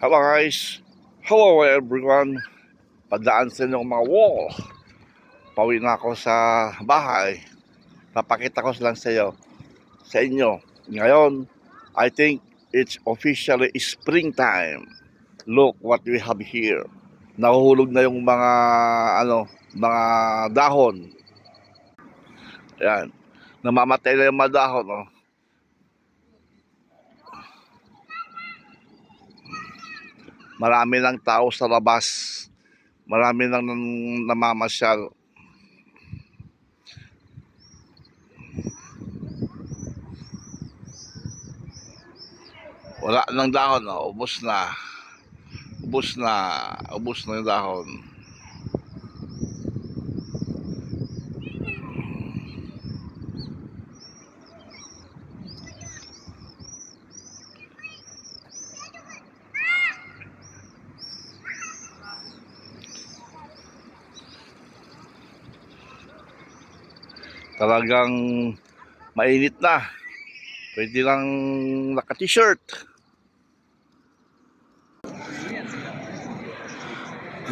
Hello guys. Hello everyone. Padaan sa inyong mga wall. Pauwi na ako sa bahay. Papakita ko lang sa iyo. Sa inyo. Ngayon, I think it's officially springtime. Look what we have here. Nahuhulog na yung mga ano, mga dahon. Ayan. Namamatay na yung mga dahon. Oh. Marami ng tao sa labas. Marami nang- namamasyal. Wala nang dahon, ubos na. Ubos na. Ubos na yung dahon. Talagang mainit na. Pwede lang naka-t-shirt.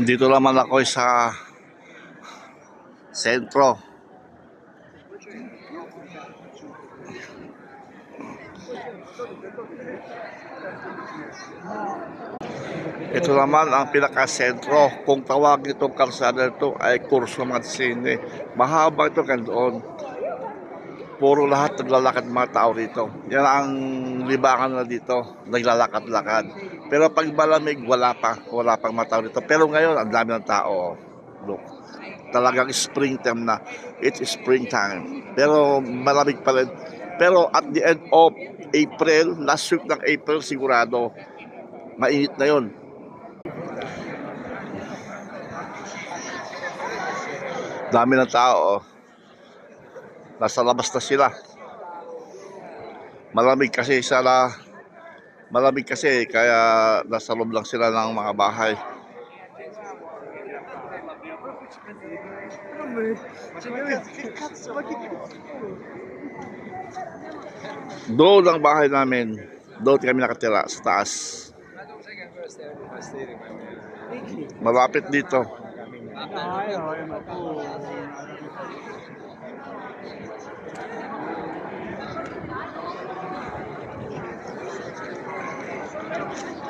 Dito naman ako sa sentro. Ito naman ang pinaka-sentro. Kung tawag itong kalsada ito ay Kurso Matsine. Mahaba ito kan doon. Puro lahat naglalakad mga tao rito. Yan ang libangan na dito. Naglalakad-lakad. Pero pag malamig, wala pa. Wala pang mga tao dito. Pero ngayon, ang dami ng tao. Look. Talagang springtime na. It's springtime. Pero malamig pa rin. Pero at the end of April, last week ng April, sigurado, mainit na yon. Dami ng tao. oh. Nasa labas na sila. Malamig kasi sa la, malamig kasi kaya nasa loob lang sila ng mga bahay. Doon ang bahay namin. Doon kami nakatira sa taas. Malapit dito. I don't think.